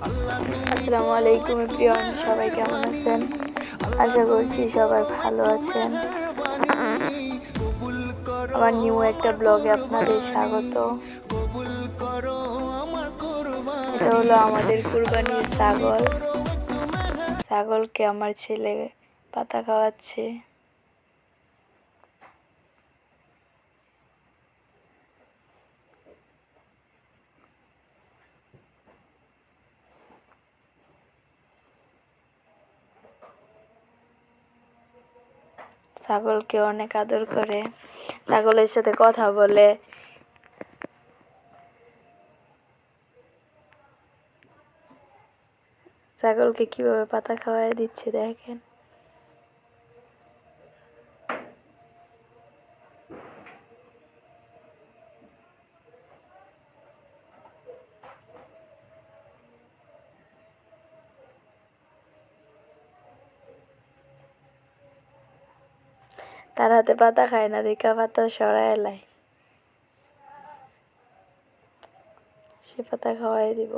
আসসালামু আলাইকুম প্রিয়ন সবাই কেমন আছেন? আশা করছি সবাই ভালো আছেন। আমার নিউ একটা ব্লগে আপনাদের স্বাগত। এটা হলো আমাদের কুরবানির ছাগল। ছাগলকে আমার ছেলে পাতা খাওয়াচ্ছে। ছাগলকে অনেক আদর করে ছাগলের সাথে কথা বলে। ছাগলকে কীভাবে পাতা খাওয়াই দিচ্ছে দেখেন। তার হাতে পাতা খায় না, দেখা পাতা সরাই এলাই সে পাতা খাওয়াই দিব।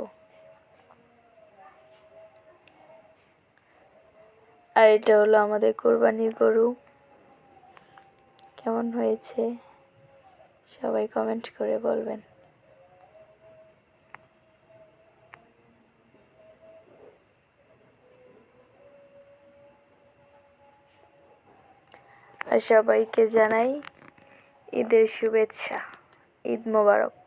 আর এটা হলো আমাদের কোরবানির গরু। কেমন হয়েছে? সবাই কমেন্ট করে বলবেন। আর সবাইকে জানাই ঈদের শুভেচ্ছা ঈদ মোবারক।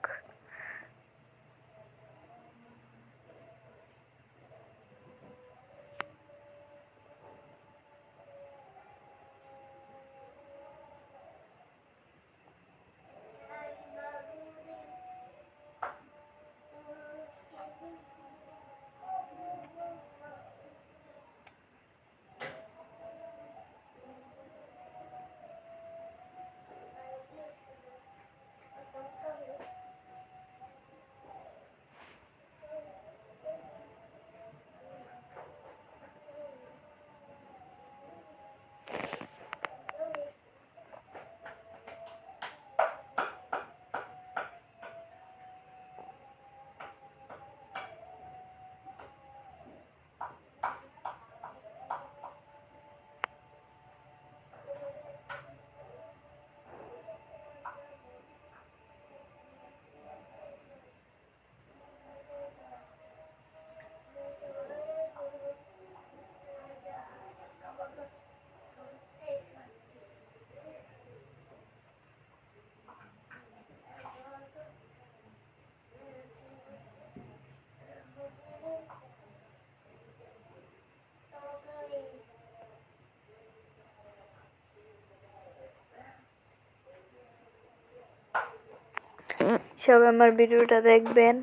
সবাই আমার ভিডিওটা দেখবেন।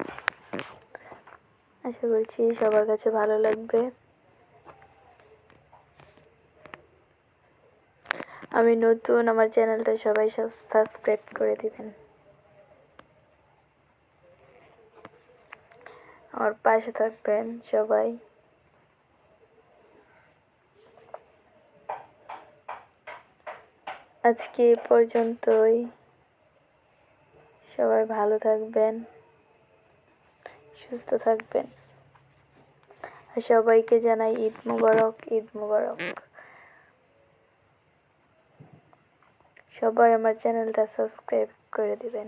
আশা করছি সবার কাছে ভালো লাগবে। আমি নতুন, আমার চ্যানেলটা সবাই সাবস্ক্রাইব করে দিবেন। আমার পাশে থাকবেন সবাই। আজকে পর্যন্তই। সবাই ভালো থাকবেন, সুস্থ থাকবেন। আর সবাইকে জানাই ঈদ মুবারক ঈদ মুবারক। সবাই আমার চ্যানেলটা সাবস্ক্রাইব করে দিবেন।